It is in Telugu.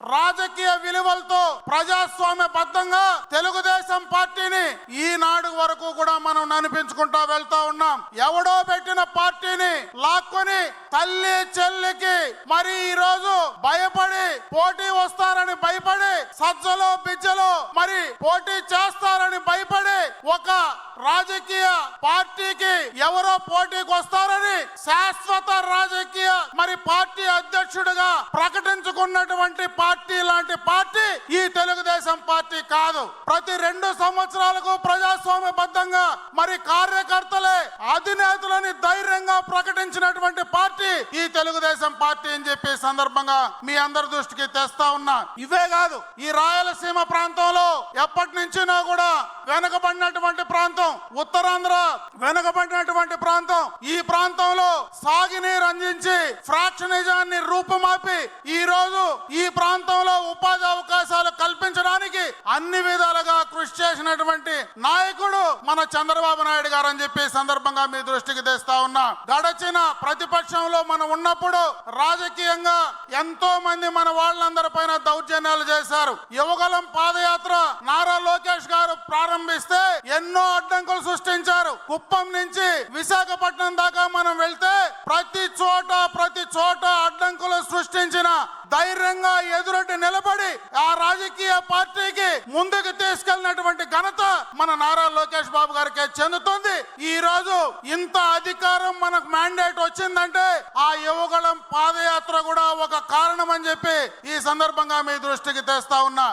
రాజకీయ విలువలతో ప్రజాస్వామ్య బద్ధంగా తెలుగుదేశం పార్టీని ఈనాడు వరకు కూడా మనం ననిపించుకుంటా వెళ్తా ఉన్నాం. ఎవడో పెట్టిన పార్టీని లాక్కొని తల్లి చెల్లికి మరి ఈ రోజు భయపడి పోటీ వస్తారని భయపడి సజ్జలో బిజ్జలో మరి పోటీ చేస్తారని భయపడి ఒక రాజకీయ పార్టీకి ఎవరో పోటీకి వస్తారు శాశ్వత రాజకీయ మరి పార్టీ అధ్యక్షుడిగా ప్రకటించుకున్నటువంటి పార్టీ లాంటి పార్టీ ఈ తెలుగుదేశం పార్టీ కాదు. ప్రతి రెండు సంవత్సరాలకు ప్రజాస్వామ్యబద్ధంగా మరి కార్యకర్తలే అధినేతలని ధైర్యంగా ప్రకటించినటువంటి పార్టీ ఈ తెలుగుదేశం పార్టీ అని చెప్పి సందర్భంగా మీ అందరి దృష్టికి తెస్తా ఉన్నా. ఇవే కాదు ఈ రాయలసీమ ప్రాంతంలో ఎప్పటి నుంచినా కూడా వెనుకబడినటువంటి ప్రాంతం ఉత్తరాంధ్ర వెనుకబడినటువంటి ప్రాంతం. ఈ ప్రాంతంలో సాగునీరు అందించి ఫ్రాక్షనిజాన్ని రూపుమాపి ఈ రోజు ఈ ప్రాంతంలో ఉపాధి అవకాశాలు కల్పించడానికి అన్ని విధాలుగా కృషి చేసినటువంటి నాయకుడు మన చంద్రబాబు నాయుడు గారు అని చెప్పి సందర్భంగా మీ దృష్టికి తెస్తా ఉన్నా. గడచిన ప్రతిపక్షంలో మనం ఉన్నప్పుడు రాజకీయంగా ఎంతో మంది మన వాళ్ళందరి పైన దౌర్జన్యాలు చేశారు. యువగలం పాదయాత్ర నారా లోకేష్ గారు ప్రారంభిస్తే ఎన్నో అడ్డంకులు సృష్టించారు. కుప్పం నుంచి విశాఖపట్నం దాకా మనం వెళ్తే ప్రతి చోట ప్రతి చోట అడ్డంకులు సృష్టించిన ధైర్యంగా ఎదురొడ్డి నిలబడి ఆ రాజకీయ పార్టీకి ముందుకు తీసుకెళ్ళినటువంటి ఘనత మన నారా లోకేష్ బాబు గారికి చెందుతుంది. ఈ రోజు ఇంత అధికారం మనకు మ్యాండేట్ వచ్చిందంటే ఆ యువగళం పాదయాత్ర కూడా ఒక కారణం అని చెప్పి ఈ సందర్భంగా మీ దృష్టికి తెస్తా ఉన్నా.